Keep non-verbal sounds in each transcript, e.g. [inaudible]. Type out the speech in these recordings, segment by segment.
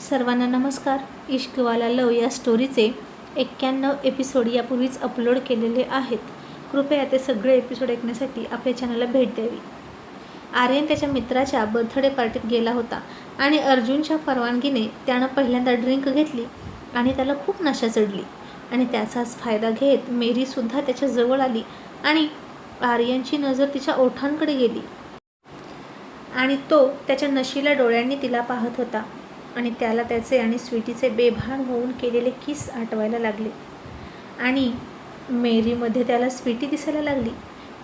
सर्वांना नमस्कार. इश्कवाला लव या स्टोरीचे एक्क्याण्णव एपिसोड यापूर्वीच अपलोड केलेले आहेत. कृपया ते सगळे एपिसोड ऐकण्यासाठी आपल्या चॅनलला भेट द्यावी. आर्यन त्याच्या मित्राच्या बर्थडे पार्टीत गेला होता आणि अर्जुनच्या परवानगीने त्यानं पहिल्यांदा ड्रिंक घेतली आणि त्याला खूप नशा चढली आणि त्याचाच फायदा घेत मेरीसुद्धा त्याच्याजवळ आली आणि आर्यनची नजर तिच्या ओठांकडे गेली. आणि तो त्याच्या नशीला डोळ्यांनी तिला पाहत होता. आणि त्याला त्याचे आणि स्वीटीचे बेभान होऊन केलेले किस आठवायला लागले. आणि मेरीमध्ये त्याला स्वीटी दिसायला लागली.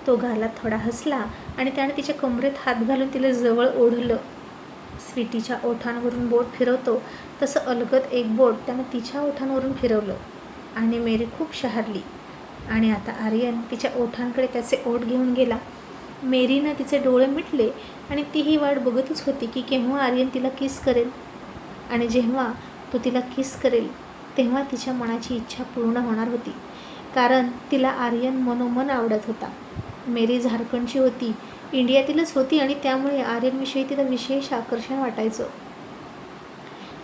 तो घाला थोडा हसला आणि त्याने तिच्या कमरेत हात घालून तिला जवळ ओढलं. स्वीटीच्या ओठांवरून बोट फिरवतो तसं अलगद एक बोट त्यानं तिच्या ओठांवरून फिरवलं. आणि मेरी खूप शहारली. आणि आता आर्यन तिच्या ओठांकडे त्याचे ओठ घेऊन गेला. मेरीनं तिचे डोळे मिटले आणि ती ही वाट बघतच होती की केव्हा आर्यन तिला किस करेल. आणि जेव्हा तो तिला किस करेल तेव्हा तिच्या मनाची इच्छा पूर्ण होणार होती. कारण तिला आर्यन मनोमन आवडत होता. मेरी झारखंडची होती इंडियातीलच होती आणि त्यामुळे आर्यनविषयी तिला विशेष आकर्षण वाटायचं.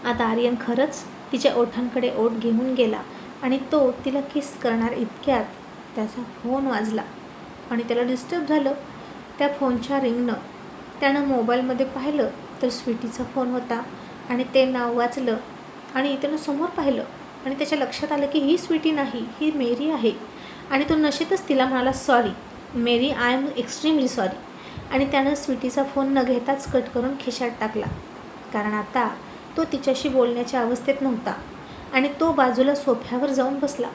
आता आर्यन खरंच तिच्या ओठांकडे ओठ घेऊन गेला आणि तो तिला किस करणार इतक्यात त्याचा फोन वाजला आणि त्याला डिस्टर्ब झालं. त्या फोनच्या रिंगनं त्यानं मोबाईलमध्ये पाहिलं तर स्वीटीचा फोन होता. आणि ते नाव वाचलं आणि त्यानं समोर पाहिलं आणि त्याच्या लक्षात आलं की ही स्वीटी नाही ही मेरी आहे. आणि तो नशेतच तिला म्हणाला sorry Mary I am extremely sorry आणि त्यानं स्वीटीचा फोन न घेताच कट करून खिशात टाकला. कारण आता तो तिच्याशी बोलण्याच्या अवस्थेत नव्हता आणि तो बाजूला सोफ्यावर जाऊन बसला.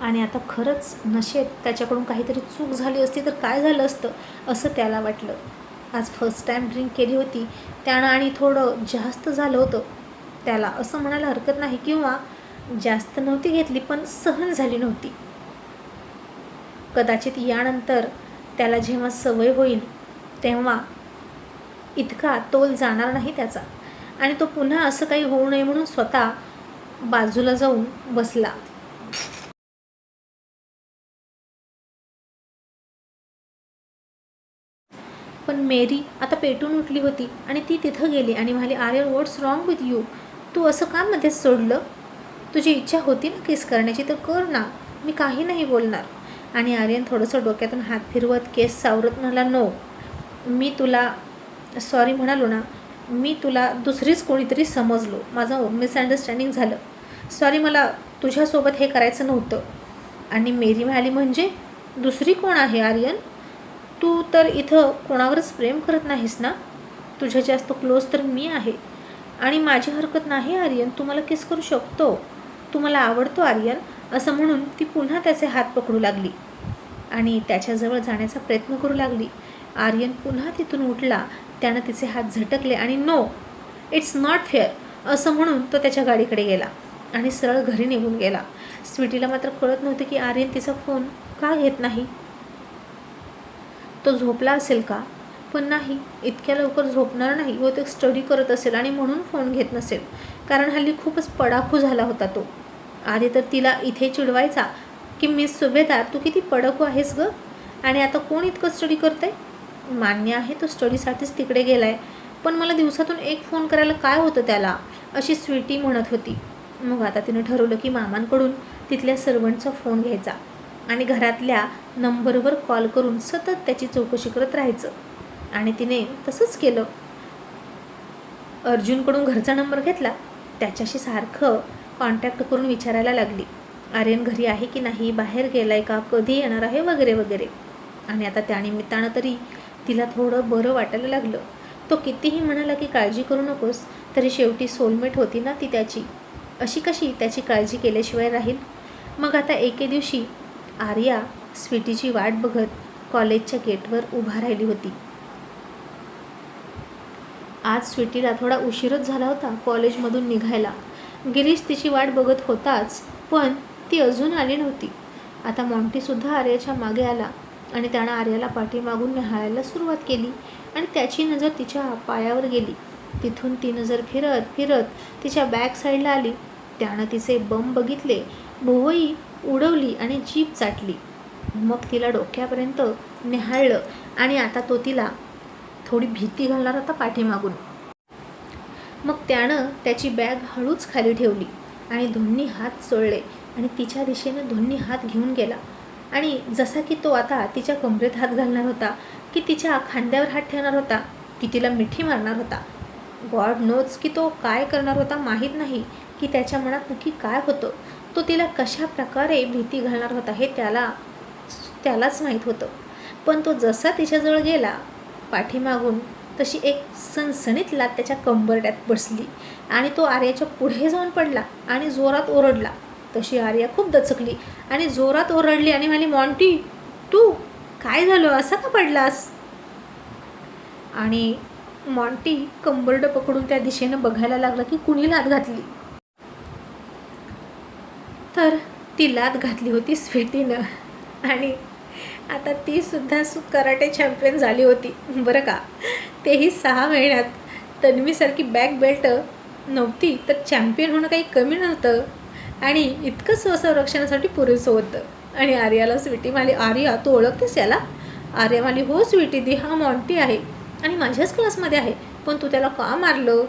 आणि आता खरंच नशेत त्याच्याकडून काहीतरी चूक झाली असती तर काय झालं असतं असं त्याला वाटलं. आज फर्स्ट टाईम ड्रिंक केली होती. त्यानं आणि थोडं जास्त झालं होतं. त्याला असं म्हणायला हरकत नाही किंवा जास्त नव्हती घेतली पण सहन झाली नव्हती. कदाचित यानंतर त्याला जेव्हा सवय होईल तेव्हा इतका तोल जाणार नाही त्याचा. आणि तो पुन्हा असं काही होऊ नये म्हणून स्वतः बाजूला जाऊन बसला. मेरी आता पेटून उठली होती आणि ती तिथं गेली आणि म्हणाली Aryan what's wrong with you तू असं का मध्येच सोडलं? तुझी इच्छा होती ना केस करण्याची तर कर ना. मी काही नाही बोलणार. आणि आर्यन थोडंसं डोक्यातून हात फिरवत केस सावरत म्हणाला नो मी तुला सॉरी म्हणालो ना मी तुला दुसरीच कोणीतरी समजलो. माझं मिसअंडरस्टँडिंग झालं. सॉरी मला तुझ्यासोबत हे करायचं नव्हतं. आणि मेरी म्हणाली म्हणजे? दुसरी कोण आहे आर्यन? तू तर इथं कोणावरच प्रेम करत नाहीस ना? तुझ्या जास्त क्लोज तर मी आहे. आणि माझी हरकत नाही आर्यन तू मला किस करू शकतो. तू मला आवडतो आर्यन असं म्हणून ती पुन्हा त्याचे हात पकडू लागली. आणि त्याच्याजवळ जाण्याचा प्रयत्न करू लागली. आर्यन पुन्हा तिथून उठला. त्यानं तिचे हात झटकले आणि नो इट्स नॉट फेअर असं म्हणून तो त्याच्या गाडीकडे गेला आणि सरळ घरी निघून गेला. स्वीटीला मात्र कळत नव्हतं की आर्यन तिचा फोन का घेत नाही. तो झोपला असेल का? पण नाही इतक्या लवकर झोपणार नाही व तो स्टडी करत असेल आणि म्हणून फोन घेत नसेल. कारण हल्ली खूपच पडाखू झाला होता तो. आधी तर तिला इथे चिडवायचा की मिस सुभेदार तू किती पडकू आहेस गं? आणि आता कोण इतकं स्टडी करतंय? मान्य आहे तो स्टडीसाठीच तिकडे गेला आहे पण मला दिवसातून एक फोन करायला काय होतं त्याला? अशी स्वीटी म्हणत होती. मग आता तिनं ठरवलं की मामांकडून तिथल्या सर्वंटचा फोन घ्यायचा. आणि घरातल्या नंबरवर कॉल करून सतत त्याची चौकशी करत राहायचं. आणि तिने तसंच केलं. अर्जुनकडून घरचा नंबर घेतला. त्याच्याशी सारखं कॉन्टॅक्ट करून विचारायला लागली. आर्यन घरी आहे की नाही? बाहेर गेलाय का? कधी येणार आहे? वगैरे वगैरे. आणि आता त्यानिमित्तानं तरी तिला थोडं बरं वाटायला लागलं. तो कितीही म्हणाला की काळजी करू नकोस तरी शेवटी सोलमेट होती ना ती त्याची. अशी कशी त्याची काळजी केल्याशिवाय राहील? मग आता एके दिवशी आर्या स्वीटीची वाट बघत कॉलेजच्या गेटवर उभा राहिली होती. आज स्वीटीला थोडा उशीरच झाला होता कॉलेजमधून निघायला. गिरीश तिची वाट बघत होताच पण ती अजून आली नव्हती. आता मॉन्टीसुद्धा आर्याच्या मागे आला आणि त्यानं आर्याला पाठीमागून निहाळायला सुरुवात केली आणि त्याची नजर तिच्या पायावर गेली. तिथून ती नजर फिरत फिरत तिच्या बॅक साईडला आली. त्यानं तिचे बम बघितले. भुवई उडवली आणि जीप चाटली. मग तिला डोक्यापर्यंत निहाळलं आणि आता तो तिला थोडी भीती घालणार होता पाठीमागून. मग त्यानं त्याची बॅग हळूच खाली ठेवली आणि दोन्ही हात चोळले आणि तिच्या दिशेनं दोन्ही हात घेऊन गेला. आणि जसा की तो आता तिच्या कमरेत हात घालणार होता की तिच्या खांद्यावर हात ठेवणार होता की तिला मिठी मारणार होता. गॉड नोज की तो काय करणार होता माहीत नाही की त्याच्या मनात नक्की काय होतं. तो तिला कशा प्रकारे भीती घालणार होता हे त्याला त्यालाच माहीत होतं. पण तो जसा तिच्याजवळ गेला पाठीमागून तशी एक सणसणीत लात त्याच्या कंबरड्यात बसली आणि तो आर्याच्या पुढे जाऊन पडला आणि जोरात ओरडला. तशी आर्या खूप दचकली आणि जोरात ओरडली आणि म्हणाली मॉन्टी तू काय झालं? असा का पडलास? आणि मॉन्टी कंबरडं पकडून त्या दिशेनं बघायला लागला की कुणी लात घातली. तर ती लात घातली होती स्वीटीनं. आणि आता ती सुद्धा सु कराटे चॅम्पियन झाली होती. बरं का? तेही सहा महिन्यात. तन्वीसारखी बॅक बेल्ट नव्हती तर चॅम्पियन होणं काही कमी नव्हतं. आणि इतकं स्वसंरक्षणासाठी पुरेसं होतं. आणि आर्याला स्वीटी माली आर्या तू ओळखतेस याला? आर्या माली हो स्वीटी दी हा मॉन्टी आहे. आणि माझ्याच क्लासमध्ये आहे. पण तू त्याला का मारलं?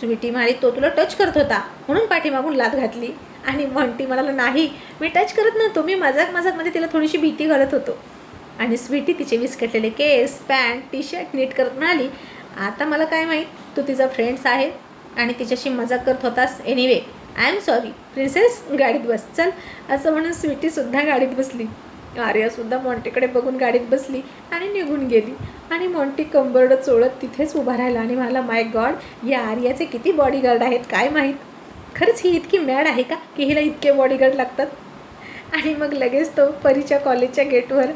स्वीटी माली तो तुला टच करत होता. म्हणून पाठीमागून लात घातली. आणि मॉन्टी म्हणाला नाही मी टच करत नव्हतो. मी मजाक मजाकमध्ये तिला थोडीशी भीती घालत होतो. आणि स्वीटी तिचे विस्कटलेले केस पॅन्ट टी शर्ट नीट करत म्हणाली आता मला काय माहीत? तू तिचा फ्रेंड्स आहे आणि तिच्याशी मजाक करत होतास. Anyway I am sorry princess गाडीत बस. चल. असं म्हणून स्वीटीसुद्धा गाडीत बसली. आर्यासुद्धा मॉन्टीकडे बघून गाडीत बसली आणि निघून गेली. आणि मॉन्टी कंबरड चोळत तिथेच उभा राहिला आणि मला माय गॉड या आर्याचे किती बॉडीगार्ड आहेत काय माहीत? खरंच ही इतकी मॅड आहे का की हिला इतके बॉडीगार्ड लागतात? आणि मग लगेच तो परीच्या कॉलेजच्या गेटवर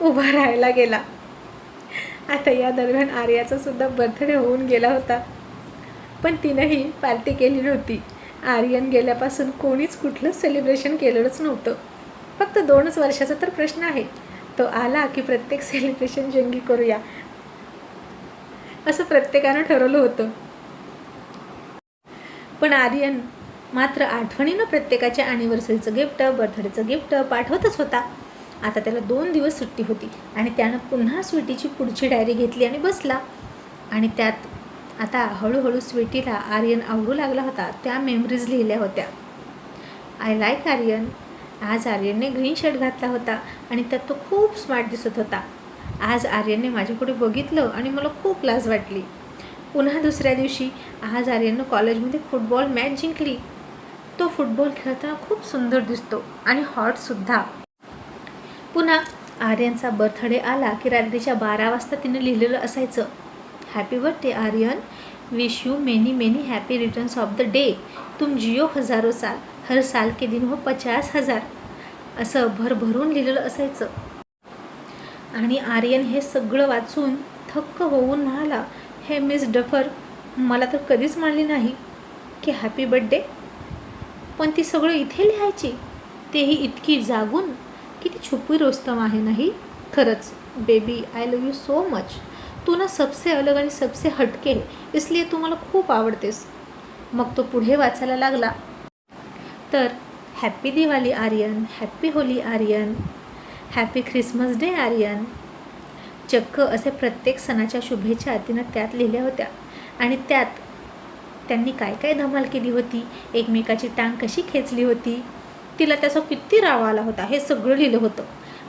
उभा राहायला गेला. आता या दरम्यान आर्याचा सुद्धा बर्थडे होऊन गेला होता. पण तिनंही पार्टी केली नव्हती आर्यन गेल्यापासून कोणीच कुठलंच सेलिब्रेशन केलेलंच नव्हतं. फक्त दोनच वर्षाचा तर प्रश्न आहे. तो आला की प्रत्येक सेलिब्रेशन जंगी करूया. असं प्रत्येकानं ठरवलं होतं. पण आर्यन मात्र आठवणीनं प्रत्येकाच्या ॲनिव्हर्सरीचं गिफ्ट बर्थडेचं गिफ्ट पाठवतच होता. आता त्याला दोन दिवस सुट्टी होती आणि त्यानं पुन्हा स्वीटीची पुढची डायरी घेतली आणि बसला. आणि त्यात आता हळूहळू स्वीटीला आर्यन आवडू लागला होता. त्या मेमरीज लिहिल्या होत्या. I like Aryan. आज आर्यनने ग्रीन शर्ट घातला होता आणि त्यात तो खूप स्मार्ट दिसत होता. आज आर्यनने माझ्याकडे बघितलं आणि मला खूप लाज वाटली. पुन्हा दुसऱ्या दिवशी आज आर्यननं कॉलेजमध्ये फुटबॉल मॅच जिंकली. तो फुटबॉल खेळताना खूप सुंदर दिसतो आणि हॉटसुद्धा पुन्हा आर्यनचा बर्थडे आला की रात्रीच्या बारा वाजता तिने लिहिलेलं असायचं. Happy birthday Aryan. Wish you many many happy returns of the day तुम जियो हजारो साल. हर साल के दिन हो पचास हजार. असं भरभरून लिहिलेलं असायचं. आणि आर्यन हे सगळं वाचून थक्क होऊन म्हणाला हे मिस डफर मला तर कधीच मानली नाही की हॅपी बड्डे पण ती सगळं इथे लिहायची. तेही इतकी जागून किती छुपी रोस्तम आहे नाही? खरंच baby I love you so much तू ना सबसे अलग आणि सबसे हटके है इसलिए तू मला खूप आवडतेस. मग तो पुढे वाचायला लागला. तर happy Diwali Aryan. Happy Holi Aryan. Happy Christmas day Aryan. चक्क असे प्रत्येक सणाच्या शुभेच्छा तिनं त्यात लिहिल्या होत्या. आणि त्यात त्यांनी काय काय धमाल केली होती? एकमेकाची टांग कशी खेचली होती? तिला त्याचा किती राव आला होता? हे सगळं लिहिलं होतं.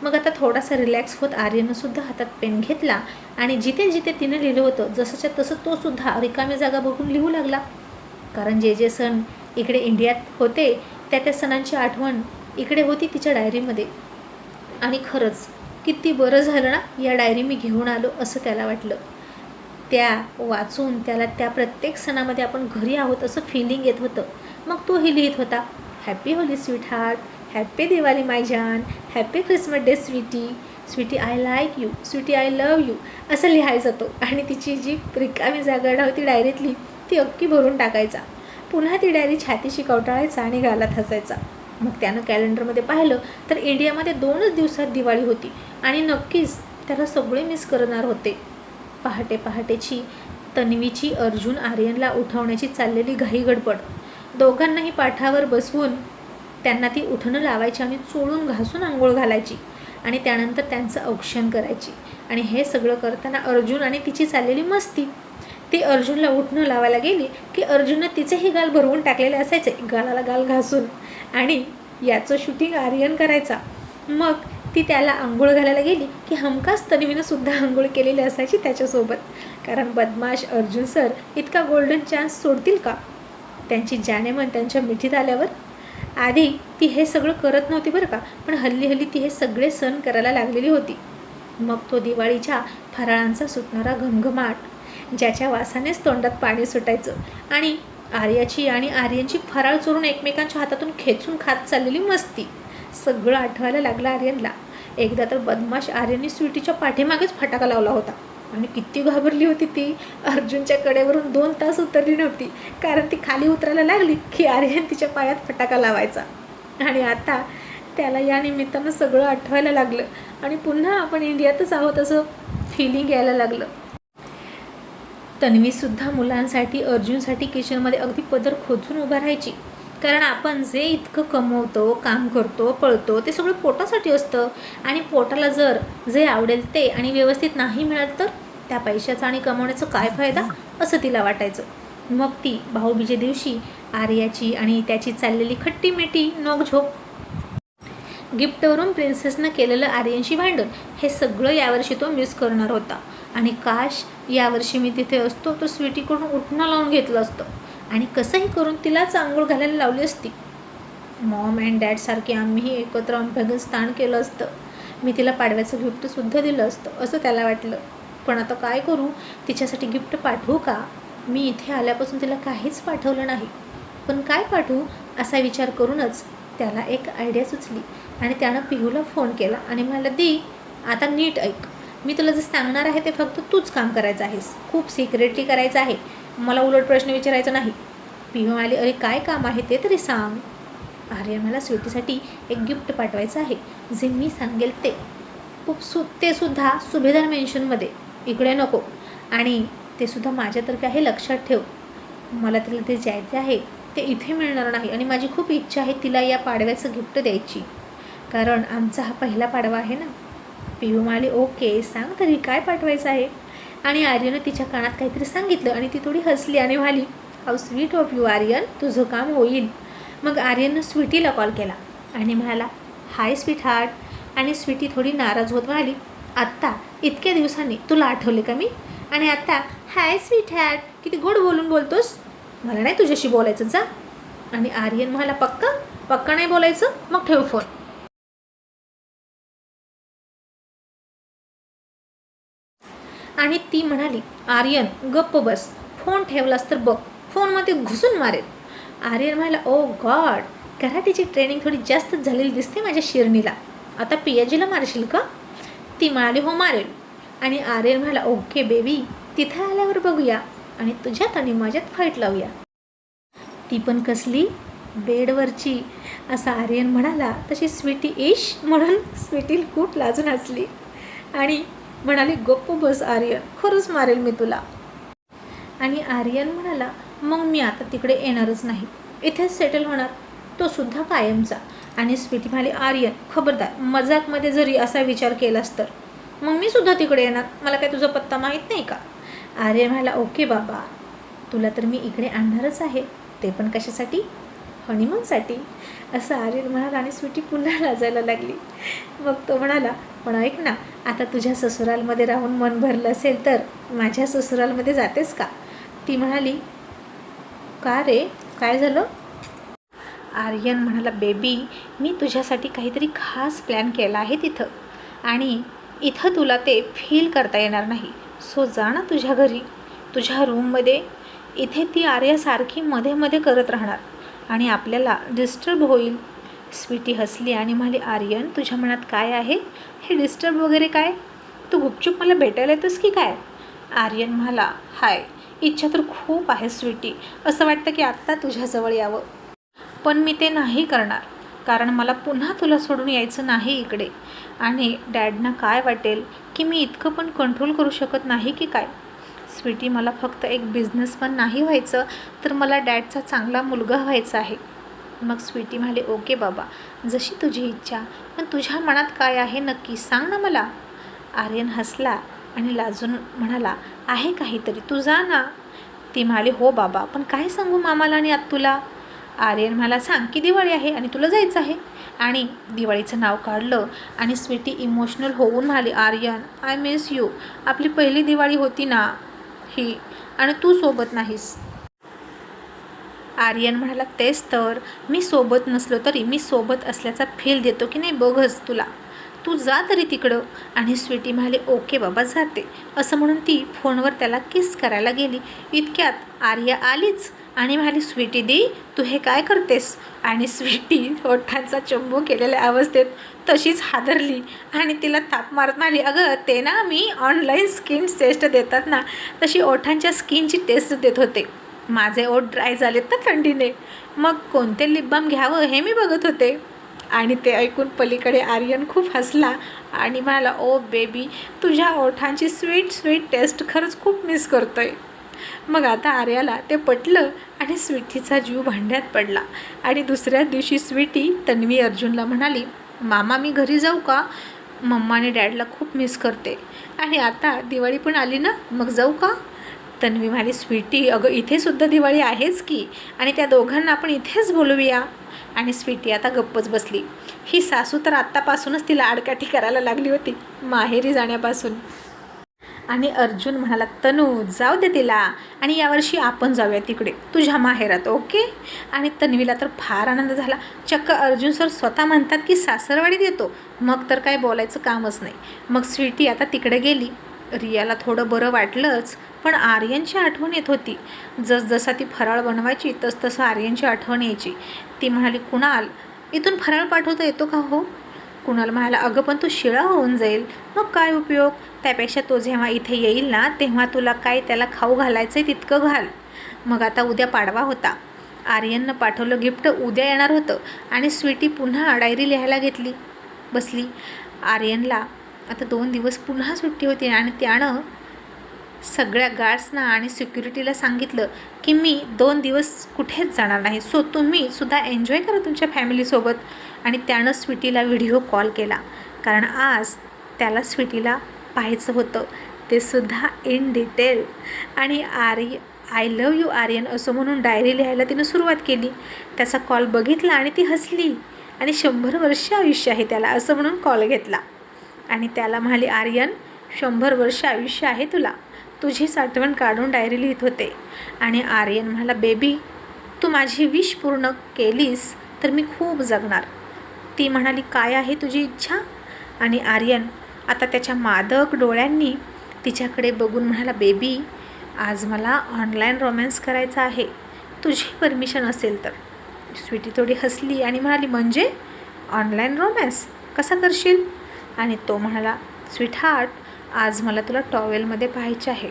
मग आता थोडासा रिलॅक्स होत आर्यनं सुद्धा हातात पेन घेतला आणि जिथे जिथे तिनं लिहिलं होतं जसंच्या तसं तो सुद्धा रिकामी जागा बघून लिहू लागला. कारण जे जे सण इकडे इंडियात होते त्या त्या सणांची आठवण इकडे होती तिच्या डायरीमध्ये आणि खरंच किती बरं झालं ना या डायरी मी घेऊन आलो असं त्याला वाटलं. त्या वाचून त्याला त्या प्रत्येक सणामध्ये आपण घरी आहोत असं फिलिंग येत होतं. मग तोही लिहित होता. Happy Holi sweetheart happy Diwali my Jan happy Christmas day Sweety Sweety I like you Sweety I love you असं लिहायचा तो. आणि तिची जी रिकामी जागा होती डायरीतली ती अक्की भरून टाकायचा. पुन्हा ती डायरी छातीशी कवटाळायचा आणि गालात हसायचा. मग त्यानं कॅलेंडरमध्ये पाहिलं तर इंडियामध्ये दोनच दिवसात दिवाळी होती. आणि नक्कीच त्याला सगळे मिस करणार होते. पहाटे पहाटेची तन्वीची अर्जुन आर्यनला उठवण्याची चाललेली घाई गडबड. दोघांनाही पाठावर बसवून त्यांना ती उठणं लावायची आणि चोळून घासून आंघोळ घालायची आणि त्यानंतर त्यांचं औक्षण करायची. आणि हे सगळं करताना अर्जुन आणि तिची चाललेली मस्ती. ती अर्जुनला उठणं लावायला गेली की अर्जुननं तिचेही गाल भरवून टाकलेले असायचे गालाला गाल घासून. आणि याचं शूटिंग आर्यन करायचा. मग ती त्याला आंघोळ घालायला गेली की हमखास तन्वीनं सुद्धा आंघोळ केलेली असायची त्याच्यासोबत. कारण बदमाश अर्जुन सर इतका गोल्डन चान्स सोडतील का? त्यांची जानेमन त्यांच्या मिठीत आल्यावर? आधी ती हे सगळं करत नव्हती बरं का पण हल्ली हल्ली ती हे सगळे सण करायला लागलेली होती. मग तो दिवाळीच्या फराळांचा सुटणारा घमघमाट ज्याच्या वासानेच तोंडात पाणी सुटायचं आणि आर्याची आणि आर्यनची फराळ चोरून एकमेकांच्या हातातून खेचून खात चाललेली मस्ती. सगळं आठवायला लागलं आर्यनला. एकदा तर बदमाश आर्यने स्वीटीच्या पाठीमागेच फटाका लावला होता. आणि किती घाबरली होती ती. अर्जुनच्या कडेवरून दोन तास उतरली नव्हती. कारण ती खाली उतरायला लागली की आर्यन तिच्या पायात फटाका लावायचा. आणि आता त्याला या निमित्तानं सगळं आठवायला लागलं. आणि पुन्हा आपण इंडियातच आहोत असं फिलिंग यायला लागलं. तन्वीसुद्धा मुलांसाठी अर्जुनसाठी किचनमध्ये अगदी पदर खोचून उभा राहायची. कारण आपण जे इतकं कमवतो काम करतो पळतो ते सगळं पोटासाठी असतं. आणि पोटाला जर जे आवडेल ते आणि व्यवस्थित नाही मिळालं तर त्या पैशाचा आणि कमवण्याचा काय फायदा? असं तिला वाटायचं. मग ती भाऊबीजे दिवशी आर्याची आणि त्याची चाललेली खट्टी मिठी नोकझोक गिफ्टवरून प्रिन्सेसनं केलेलं आर्यनशी भांडण हे सगळं यावर्षी तो मिस करणार होता. आणि काश यावर्षी मी तिथे असतो तर स्वीटीकडून उठणं लावून घेतलं असतं. आणि कसंही करून तिलाच आंघोळ घालायला लावली असती. मॉम अँड डॅडसारखे आम्हीही एकत्र अभ्यागत स्थान केलं असतं. मी तिला पाडव्याचं गिफ्टसुद्धा दिलं असतं असं त्याला वाटलं. पण आता काय करू? तिच्यासाठी गिफ्ट पाठवू का? मी इथे आल्यापासून तिला काहीच पाठवलं नाही. पण काय पाठवू? असा विचार करूनच त्याला एक आयडिया सुचली आणि त्यानं पिहूला फोन केला आणि म्हणाला दी आता नीट ऐक. मी तुला जे सांगणार आहे ते फक्त तूच काम करायचं आहेस. खूप सिक्रेटली करायचं आहे. मला उलट प्रश्न विचारायचा नाही. पिहू म्हणाली अरे काय काम आहे ते तरी सांग. आर्या मला स्वीटीसाठी एक गिफ्ट पाठवायचं आहे जे मी सांगेल ते. खूप सु ते सुद्धा सुभेदार मेन्शनमध्ये इकडे नको. आणि ते सुद्धा माझ्यातर्फे आहे लक्षात ठेव. मला तिला ते जायचे आहे ते इथे मिळणार नाही आणि माझी खूप इच्छा आहे तिला या पाडव्याचं गिफ्ट द्यायची. कारण आमचा हा पहिला पाडवा आहे ना. पिहू म्हणाली ओके सांग तरी काय पाठवायचं आहे? आणि आर्यनं तिच्या कानात काहीतरी सांगितलं आणि ती थोडी हसली आणि म्हणाली how sweet of you Aryan. तुझं काम होईल. मग आर्यननं स्वीटीला कॉल केला आणि म्हणाला हाय स्वीट हार्ट आणि स्वीटी थोडी नाराज होत म्हणाली आत्ता इतक्या दिवसांनी तुला आठवले का मी? आणि आत्ता हाय स्वीट हॅट किती गोड बोलून बोलतोस. मला नाही तुझ्याशी बोलायचं जा. आणि आर्यन म्हणाला पक्का? पक्का नाही बोलायचं? मग ठेव फोन आणि ती म्हणाली आर्यन गप्प बस. फोन ठेवलास तर बघ. फोनमध्ये घुसून मारेल. आर्यन म्हणाला oh ओ गॉड कराटेची ट्रेनिंग थोडी जास्तच झालेली दिसते माझ्या शिरणीला आता पियाजीला मारशील का? ती म्हणाली हो मारेल. आणि आर्यन म्हणाला ओके बेबी तिथे आल्यावर बघूया. आणि तुझ्यात आणि माझ्यात फाईट लावूया. ती पण कसली? बेडवरची. असा आर्यन म्हणाला तशी स्वीटी इश म्हणून स्वीटी खूप लाजून हसली. आणि म्हणाली गप्प बस आर्यन. खरंच मारेल मी तुला. आणि आर्यन म्हणाला मग मी आता तिकडे येणारच नाही. इथेच सेटल होणार. तो सुद्धा कायमचा. आणि स्वीटी म्हणाली आर्यन खबरदार. मजाकमध्ये जरी असा विचार केलास तर. मग मी सुद्धा तिकडे येणार. मला काय तुझा पत्ता माहीत नाही का? आर्यन म्हणाला ओके बाबा. तुला तर मी इकडे आणणारच आहे. ते पण कशासाठी? हनीमूनसाठी असं आर्यन म्हणाला आणि स्वीटी पुन्हा [laughs] लाजायला लागली. मग तो म्हणाला पण ऐक ना आता तुझ्या ससुरालमध्ये राहून मन भरलं असेल तर माझ्या ससुरालमध्ये जातेस का? ती म्हणाली का रे? काय झालं? आर्यन म्हणाला बेबी मी तुझ्यासाठी काहीतरी खास प्लॅन केला आहे तिथं आणि इथं तुला ते फील करता येणार नाही. सो जा ना तुझ्या घरी. तुझ्या रूममध्ये इथे ती आर्यासारखी मध्ये मध्ये करत राहणार आणि आपल्याला डिस्टर्ब होईल. स्वीटी हसली आणि म्हणाली आर्यन तुझ्या मनात काय आहे? हे डिस्टर्ब वगैरे काय? तू गुपचूप मला भेटायला येतोस की काय? आर्यन म्हणाला हाय इच्छा तर खूप आहे स्वीटी. असं वाटतं की आत्ता तुझ्याजवळ यावं. पण मी ते नाही करणार कारण मला पुन्हा तुला सोडून यायचं नाही इकडे. आणि डॅडना काय वाटेल की मी इतकं पण कंट्रोल करू शकत नाही की काय? स्वीटी मला फक्त एक बिझनेसमॅन नाही व्हायचं तर मला डॅडचा चांगला मुलगा व्हायचा आहे. मग स्वीटी म्हणाले ओके बाबा जशी तुझी इच्छा पण तुझ्या मनात काय आहे नक्की सांग ना मला. आर्यन हसला आणि लाजून म्हणाला आहे काहीतरी तू जा ना. ती म्हणाली हो बाबा पण काय सांगू मामाला आणि आत तुला आर्यन म्हणाला सांग की दिवाळी आहे आणि तुला जायचं आहे. आणि दिवाळीचं नाव काढलं आणि स्वीटी इमोशनल होऊन म्हणाली आर्यन आय मिस यू आपली पहिली दिवाळी होती ना ही आणि तू सोबत नाहीस. आर्यन म्हणाला तेच तर. मी सोबत नसलो तरी मी सोबत असल्याचा फील देतो की नाही बघच तुला. तू जा तरी तिकडं. आणि स्वीटी म्हणाली ओके बाबा जाते. असं म्हणून ती फोनवर त्याला किस करायला गेली. इतक्यात आर्या आलीच आणि म्हणाली स्वीटी दी तू हे काय करतेस? आणि स्वीटी ओठांचा चंबू केलेल्या अवस्थेत तशीच हादरली आणि तिला ताप मारत म्हणाली अगं ते ना मी ऑनलाईन स्किन टेस्ट देतात ना तशी ओठांच्या स्किनची टेस्ट देत होते. माझे ओठ ड्राय झालेत ना थंडीने. मग कोणते लिप बाम घ्यावं हे मी बघत होते. आणि ते ऐकून पलीकडे आर्यन खूप हसला आणि म्हणाला ओ बेबी तुझ्या ओठांची स्वीट स्वीट टेस्ट खरंच खूप मिस करतोय. मग आता आर्याला ते पटलं आणि स्वीटीचा जीव भांड्यात पडला. आणि दुसऱ्या दिवशी स्वीटी तन्वी अर्जुनला म्हणाली मामा मी घरी जाऊ का? मम्मा आणि डॅडला खूप मिस करते. आणि आता दिवाळी पण आली ना मग जाऊ का? तन्वी म्हणाली स्वीटी अगं इथेसुद्धा दिवाळी आहेच की? आणि त्या दोघांना आपण इथेच बोलूया. आणि स्वीटी आता गप्पच बसली. ही सासू तर आत्तापासूनच तिला आडकाठी करायला लागली होती माहेरी जाण्यापासून. आणि अर्जुन म्हणाला तनू जाऊ दे तिला. आणि यावर्षी आपण जाऊया तिकडे तुझ्या माहेरात ओके? आणि तन्वीला तर फार आनंद झाला. चक्क अर्जुन सर स्वतः म्हणतात की सासरवाडीत येतो. मग तर काय बोलायचं कामच नाही. मग स्वीटी आता तिकडे गेली. रियाला थोडं बरं वाटलंच पण आर्यनची आठवण येत होती. जसजसा ती फराळ बनवायची तसतसं आर्यनची आठवण यायची. ती म्हणाली कुणाल इथून फराळ पाठवता येतो का हो? कुणाल म्हणाला अगं पण तू शिळा होऊन जाईल. मग काय उपयोग? त्यापेक्षा तो जेव्हा इथे येईल ना तेव्हा तुला काय त्याला खाऊ घालायचं आहे तितकं घाल. मग आता उद्या पाडवा होता. आर्यननं पाठवलं गिफ्ट उद्या येणार होतं आणि स्वीटी पुन्हा डायरी लिहायला घेतली. बसली. आर्यनला आता दोन दिवस पुन्हा सुट्टी होती आणि त्यानं सगळ्या गार्ड्सना आणि सिक्युरिटीला सांगितलं की मी दोन दिवस कुठेच जाणार नाही. सो तुम्ही सुद्धा एन्जॉय करा तुमच्या फॅमिलीसोबत आणि त्यानं स्वीटीला व्हिडिओ कॉल केला. कारण आज त्याला स्वीटीला पाहायचं होतं. ते सुद्धा इन डिटेल आणि Arya I love you Aryan असं म्हणून डायरी लिहायला तिनं सुरुवात केली. त्याचा कॉल बघितला आणि ती हसली. आणि शंभर वर्ष आयुष्य आहे त्याला असं म्हणून कॉल घेतला. आणि त्याला म्हणाली आर्यन शंभर वर्ष आयुष्य आहे तुला. तुझी साठवण काढून डायरी लिहित होते. आणि आर्यन म्हणाला बेबी तू माझी विश पूर्ण केलीस तर मी खूप जगणार. ती म्हणाली काय आहे तुझी इच्छा? आणि आर्यन आता त्याच्या मादक डोळ्यांनी तिच्याकडे बघून म्हणाला बेबी आज मला ऑनलाईन रोमॅन्स करायचा आहे. तुझी परमिशन असेल तर. स्वीटी थोडी हसली आणि म्हणाली म्हणजे ऑनलाईन रोमॅन्स कसा करशील? आणि तो म्हणाला स्वीट हार्ट आज मला तुला टॉवेलमध्ये पाहायचे आहे.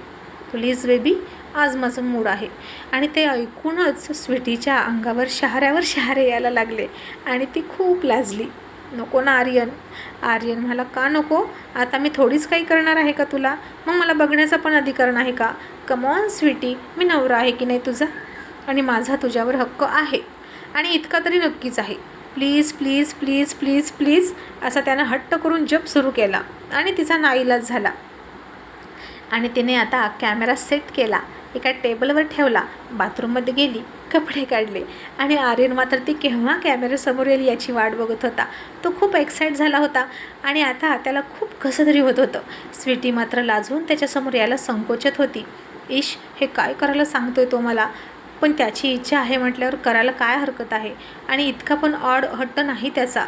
प्लीज बेबी आज माझं मूड आहे. आणि ते ऐकूनच स्वीटीच्या अंगावर शहाऱ्यावर शहारे यायला लागले आणि ती खूप लाजली. नको ना आर्यन. आर्यन म्हणाला का नको? आता मी थोडीच काही करणार आहे का तुला? मग मला बघण्याचा पण अधिकार नाही का? कमॉन स्वीटी. मी नवरा आहे की नाही तुझा? आणि माझा तुझ्यावर हक्क आहे. आणि इतका तरी नक्कीच आहे. Please please please please please असा त्यानं हट्ट करून जप सुरू केला आणि तिचा नाईलाज झाला. आणि तिने आता कॅमेरा सेट केला एका टेबलवर ठेवला बाथरूममध्ये गेली कपडे काढले आणि आर्यन मात्र ती केव्हा कॅमेऱ्यासमोर येईल याची वाट बघत होता. तो खूप एक्साईट झाला होता आणि आता त्याला खूप कसं तरी होत होतं. स्वीटी मात्र लाजून त्याच्यासमोर यायला संकोचत होती. इश हे काय करायला सांगतोय तो मला? पण त्याची इच्छा आहे म्हटल्यावर करायला काय हरकत आहे? आणि इतका पण ऑड हट्ट नाही त्याचा.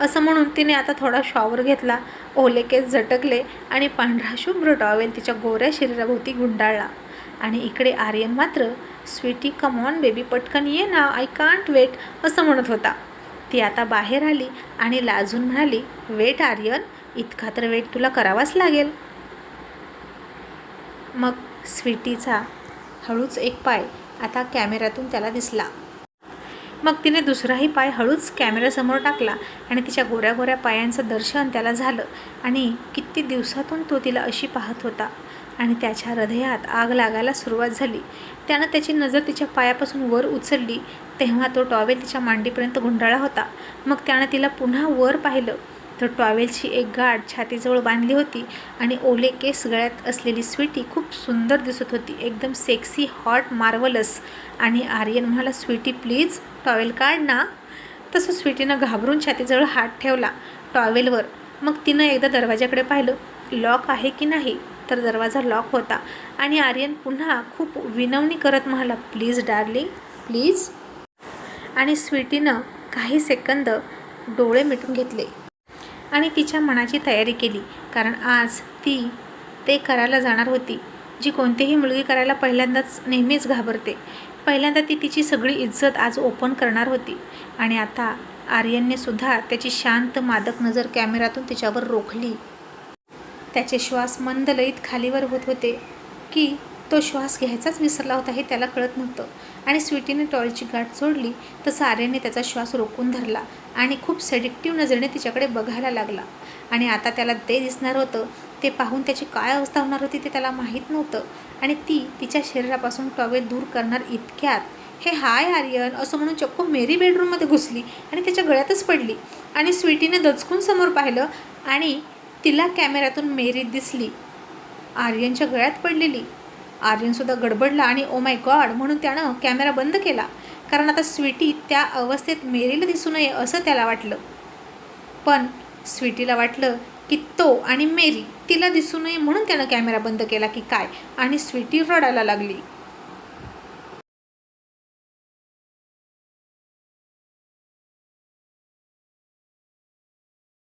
असं म्हणून तिने आता थोडा शॉवर घेतला ओले केस झटकले आणि पांढरा शुभ्र टॉवेल तिच्या गोऱ्या शरीराभोवती गुंडाळला. आणि इकडे आर्यन मात्र स्वीटी कमॉन बेबी पटकन ये ना आय कांट वेट असं म्हणत होता. ती आता बाहेर आली आणि लाजून म्हणाली वेट आर्यन इतका तर वेट तुला करावाच लागेल. मग स्वीटीचा हळूच एक पाय आता कॅमेऱ्यातून त्याला दिसला. मग तिने दुसराही पाय हळूच कॅमेऱ्यासमोर टाकला आणि तिच्या गोऱ्या गोऱ्या पायांचं दर्शन त्याला झालं आणि किती दिवसातून तो तिला अशी पाहत होता आणि त्याच्या हृदयात आग लागायला सुरुवात झाली. त्यानं त्याची नजर तिच्या पायापासून वर उचलली तेव्हा तो टॉवेल तिच्या मांडीपर्यंत गुंडाळा होता. मग त्यानं तिला पुन्हा वर पाहिलं. तर टॉवेलची एक गाठ छातीजवळ बांधली होती आणि ओले केस गळ्यात असलेली स्वीटी खूप सुंदर दिसत होती. एकदम सेक्सी हॉट मार्वलस आणि आर्यन म्हणाला स्वीटी प्लीज टॉवेल काढ ना. तसं स्वीटीनं घाबरून छातीजवळ हात ठेवला टॉवेलवर मग तिनं एकदा दरवाजाकडे पाहिलं लॉक आहे की नाही? तर दरवाजा लॉक होता आणि आर्यन पुन्हा खूप विनवणी करत म्हणाला प्लीज डार्लिंग प्लीज. आणि स्वीटीनं काही सेकंद डोळे मिटून घेतले. आणि तिच्या मनाची तयारी केली. कारण आज ती ते करायला जाणार होती जी कोणतीही मुलगी करायला पहिल्यांदाच नेहमीच घाबरते. पहिल्यांदा ती तिची सगळी इज्जत आज ओपन करणार होती. आणि आता आर्यनने सुद्धा त्याची शांत मादक नजर कॅमेऱ्यातून तिच्यावर रोखली. त्याचे श्वास मंद लईत खालीवर होत होते की तो श्वास घ्यायचाच विसरला होता हे त्याला कळत नव्हतं. आणि स्वीटीने टॉयलची गाठ सोडली तसं आर्यने त्याचा श्वास रोखून धरला आणि खूप सेडिक्टिव्ह नजरेने तिच्याकडे बघायला लागला. आणि आता त्याला ते दिसणार होतं ते पाहून त्याची काय अवस्था होणार होती ते त्याला माहीत नव्हतं. आणि ती तिच्या शरीरापासून टॉवेल दूर करणार इतक्यात हे हाय आर्यन असं म्हणून चक्कू मेरी बेडरूममध्ये घुसली आणि त्याच्या गळ्यातच पडली. आणि स्वीटीने दचकून समोर पाहिलं आणि तिला कॅमेऱ्यातून मेरी दिसली. आर्यनच्या गळ्यात पडलेली. आर्यनसुद्धा गडबडला आणि ओ माय गॉड म्हणून त्यानं कॅमेरा बंद केला. कारण आता स्वीटी त्या अवस्थेत मेरीला दिसू नये असं त्याला वाटलं. पण स्वीटीला वाटलं की तो आणि मेरी तिला दिसू नये म्हणून त्यानं कॅमेरा बंद केला की काय? आणि स्वीटी रडायला लागली.